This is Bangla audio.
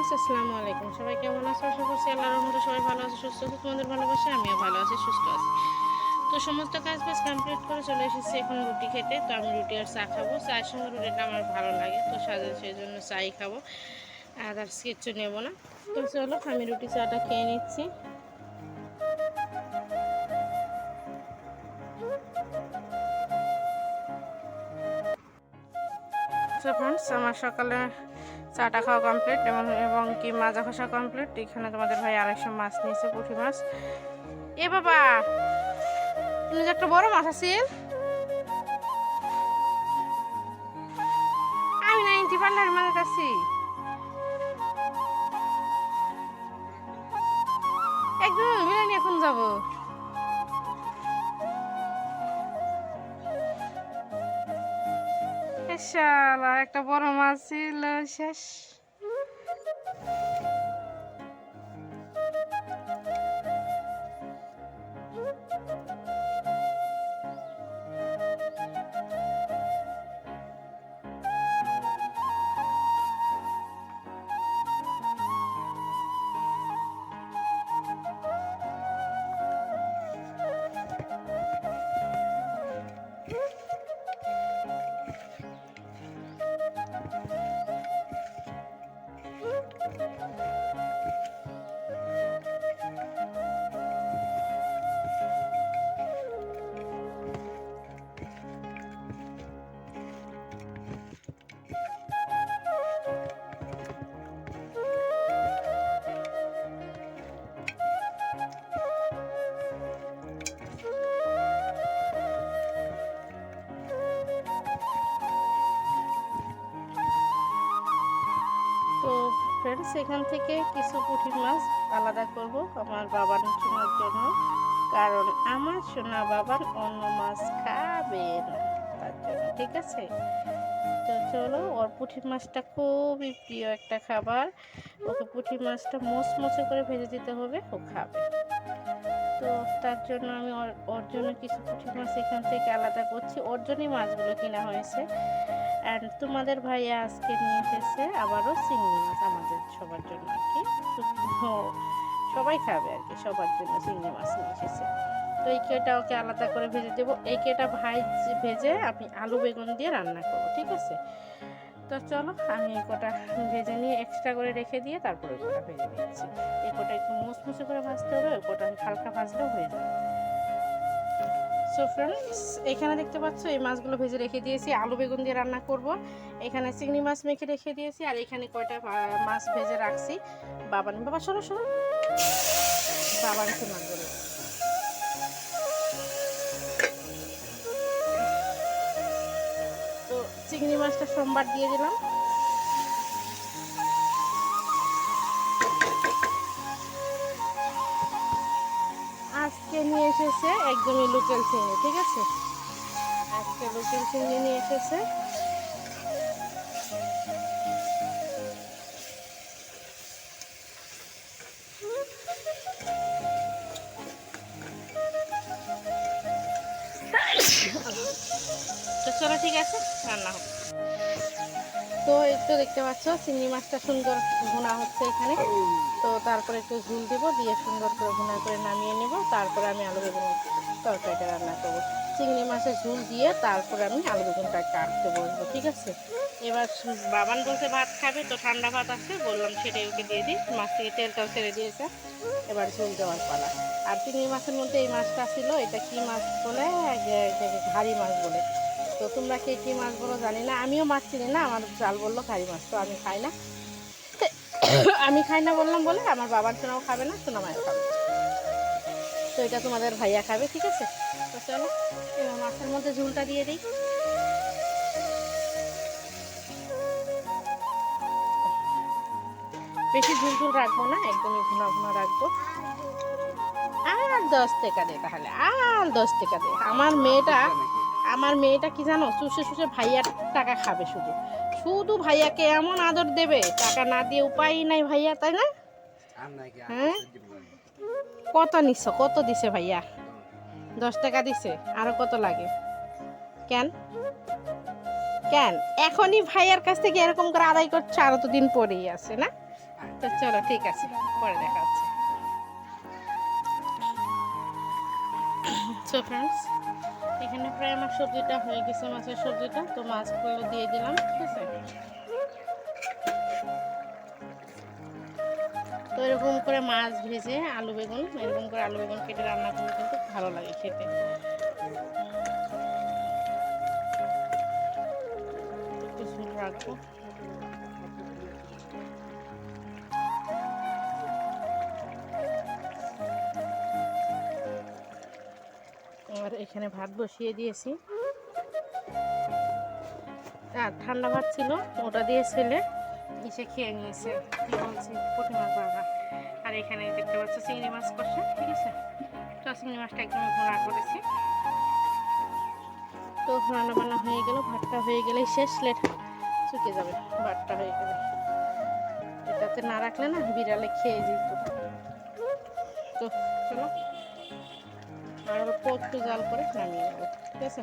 ফ্রেন্ডস আসসালামু আলাইকুম। সবাই কেমন আছো? আশা করছি আল্লাহর রহমতে সবাই ভালো আছে, সুস্থ আছে, তোমাদের ভালোবাসে, আমিও ভালো আছি, সুস্থ আছি। তো সমস্ত কাজ বাজ কমপ্লিট করে চলে এসেছি এখন রুটি খেতে। তো আমি রুটি আর চা খাব। চায়ের সঙ্গে রুটিটা আমার ভালো লাগে, তো সাজে সেই জন্য চাই খাব। আর কিচ্ছু নেব না। তো চলো, আমি রুটি, চাটা খেয়ে নিচ্ছি। ফ্রেন্ডস আমার সকালে চাটা খাওয়া কমপ্লিট এবং এবং কি মাজা খসা কমপ্লিট এখানে তোমাদের ভাই আড়াইশো মাছ নিয়েছে, পুঁটি মাছ। এ বাবা, তুমি যে একটা বড় মাছ আছিল আমি না ইন্টি পার্লার মাঝে আছি। একদম এখন যাব। শালা একটা বড় মাছ ছিল শেষ। এখান থেকে কিছু পুঁটি মাছ আলাদা করব আমার বাবার সোনার জন্য। কারণ আমার সোনা বাবার অন্য মাছ খাবে না তার জন্য, ঠিক আছে? তো চলো, ওর পুঁটি মাছটা খুবই প্রিয় একটা খাবার। ওকে পুঁটি মাছটা মোচমোচে করে ভেজে দিতে হবে, ও খাবে। তো তার জন্য আমি ওর জন্য কিছু পুঁটি মাছ এখান থেকে আলাদা করছি। ওর জন্যই মাছগুলো কেনা হয়েছে। অ্যান্ড তোমাদের ভাইয়া আজকে নিয়ে এসেছে আবারও চিংড়ি মাছ আমাদের সবার জন্য আর কি সবাই খাবে আর কি, সবার জন্য চিংড়ি মাছ নিয়ে এসেছে। তো এই কেটা ওকে আলাদা করে ভেজে দেবো। এই কেটা ভাই ভেজে আমি আলু বেগুন দিয়ে রান্না করব, ঠিক আছে? তো চলো, আমি এই কটা ভেজে নিয়ে এক্সট্রা করে রেখে দিয়ে তারপরে ওই কটা ভেজে নিচ্ছি। এই কটা একটু মুচমুচে করে ভাজতে হবে, ওই কটা হালকা ভাজলেও হয়ে যাবে। সো ফ্রেন্ডস এখানে দেখতে পাচ্ছ এই মাছগুলো ভেজে রেখে দিয়েছি। আলু বেগুন দিয়ে রান্না করব। এখানে চিংড়ি মাছ মেখে রেখে দিয়েছি আর এখানে কয়টা মাছ ভেজে রাখছি। বাবান বাবা, সরো সরো। বাবান একটু মাছগুলো তো চিংড়ি মাছটা সোমবার দিয়ে দিলাম। আজকে নিয়ে এসেছে একদমই লোকাল চিংড়ি ঠিক আছে? আজকে লোকাল চিংড়ি নিয়ে এসেছে। চলো ঠিক আছে, রান্না হোক তো তো দেখতে পাচ্ছ, চিংড়ি মাছটা সুন্দর ভুনা হচ্ছে এখানে। তো তারপরে একটু ঝুল দিব, দিয়ে সুন্দর করে ভুনা করে নামিয়ে নেব। তারপরে আমি আলু বেগুন তরকারিটা রান্না করব। চিংড়ি মাছের ঝুল দিয়ে তারপরে আমি আলু বেগুনটা কাটতে বসবো, ঠিক আছে? এবার বাবান বলছে, ভাত খাবে তো ঠান্ডা ভাত আছে। বললাম, সেটাই ওকে দিয়ে দিই। মাছ থেকে তেলটাও ছেড়ে দিয়েছে। এবার ঝুল দেওয়ার পালা। আর চিংড়ি মাছের মধ্যে এই মাছটা ছিল, এটা কি মাছ বলে? ঘাড়ি মাছ বলে। তো তোমরা কে কী মাছ বলো জানি না। আমিও মাছ চিনি না, আমার জাল বলল খারি মাছ, তো আমি খাই না। আমি খাই না বললাম বলে আমার বাবার সোনাও খাবে না, সোনা মায়ের খাবে। তো এটা তোমাদের ভাইয়া খাবে, ঠিক আছে? তো চলো মাছের মধ্যে ঝুলটা দিয়ে দিই। বেশি ঝুল ঝুল রাখব না, একদমই ঘুনা ঘুনা রাখব। আর দশ টাকা দে তাহলে, আর দশ টাকা দে। আমার মেয়েটা আমার মেয়েটা কি জানো? চুষে চুষে ভাইয়ার টাকা খাবে শুধু। শুধু ভাইয়াকে এমন আদর দেবে টাকা না দিয়ে উপায় নাই ভাইয়া তাই না? হ্যাঁ? কত নিচ্ছ কত দিছে ভাইয়া? দশ টাকা দিছে আরও কত লাগে? কেন? কেন? এখনই ভাইয়ার কাছ থেকে এরকম করে আদায় করছে আরও তো দিন পরেই আছে না? তো চলো ঠিক আছে পরে দেখা হচ্ছে। সো ফ্রেন্ডস এখানে প্রায় আমার সবজিটা হয়ে গেছে, মাছের সবজিটা, তো মাছগুলো দিয়ে দিলাম, ঠিক আছে? তো এরকম করে মাছ ভেজে আলু বেগুন, এরকম করে আলু বেগুন কেটে রান্না করলে কিন্তু ভালো লাগে খেতে। রাখব এখানে ভাত বসিয়ে দিয়েছি। আর ঠান্ডা ভাত ছিল, ওটা দিয়ে ছেলে এসে খেয়ে নিয়েছে। কি বলছি? পুঁটি মাছ আর এখানে দেখতে পাচ্ছ চিংড়ি মাছ কষা, ঠিক আছে? তো চিংড়ি মাছটা একদম ভোনা করেছি। তো রান্না বান্না হয়ে গেল, ভাতটা হয়ে গেলেই শেষ, লেট চুকে যাবে, ভাতটা হয়ে গেলে। এটাতে না রাখলে না বিড়ালে খেয়ে যেত। তো চলো। আর অল্প একটু জাল করে নামিয়ে নেব ঠিক আছে?